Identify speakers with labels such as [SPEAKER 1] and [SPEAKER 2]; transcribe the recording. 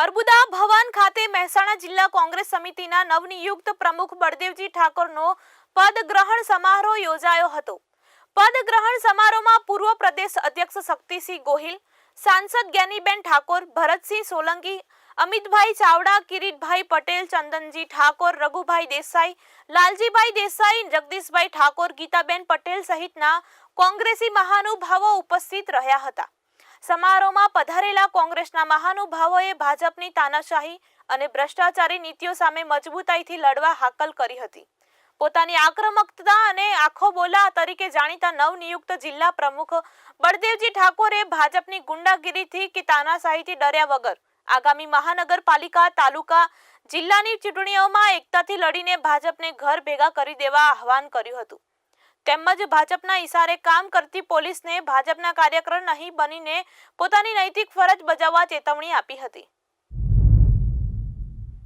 [SPEAKER 1] અર્બુદા ભવન ખાતે મહેસાણા જિલ્લા કોંગ્રેસ સમિતિના નવનિયુક્ત પ્રમુખ બળદેવજી ઠાકોરનો પદગ્રહણ સમારોહ યોજાયો હતો. પદગ્રહણ સમારોહમાં પૂર્વ પ્રદેશ અધ્યક્ષ શક્તિસિંહ ગોહિલ, સાંસદ જ્ઞાનીબેન ઠાકોર, ભરતસિંહ સોલંકી, અમિતભાઈ ચાવડા, કિરીટભાઈ પટેલ, ચંદનજી ઠાકોર, રઘુભાઈ દેસાઈ, લાલજીભાઈ દેસાઈ, જગદીશભાઈ ઠાકોર, ગીતાબેન પટેલ સહિતના કોંગ્રેસી મહાનુભાવો ઉપસ્થિત રહ્યા હતા. સમારોહમાં પધારેલા કોંગ્રેસના મહાનુભાવોએ ભાજપની તાનાશાહી અને ભ્રષ્ટાચારી નીતિઓ સામે મજબૂતાઈથી લડવા હાકલ કરી હતી. પોતાની આક્રમકતા અને આખો બોલા તરીકે જાણીતા નવનિયુક્ત જિલ્લા પ્રમુખ બળદેવજી ઠાકોરે ભાજપની ગુંડાગીરીથી કે તાનાશાહીથી ડર્યા વગર આગામી મહાનગરપાલિકા, તાલુકા, જિલ્લાની ચૂંટણીઓમાં એકતાથી લડીને ભાજપને ઘર ભેગા કરી દેવા આહવાન કર્યું હતું. તેમજ ભાજપના ઇશારે કામ કરતી પોલીસને ભાજપના કાર્યકર નહીં બનીને પોતાની નૈતિક ફરજ બજાવવા ચેતવણી આપી હતી.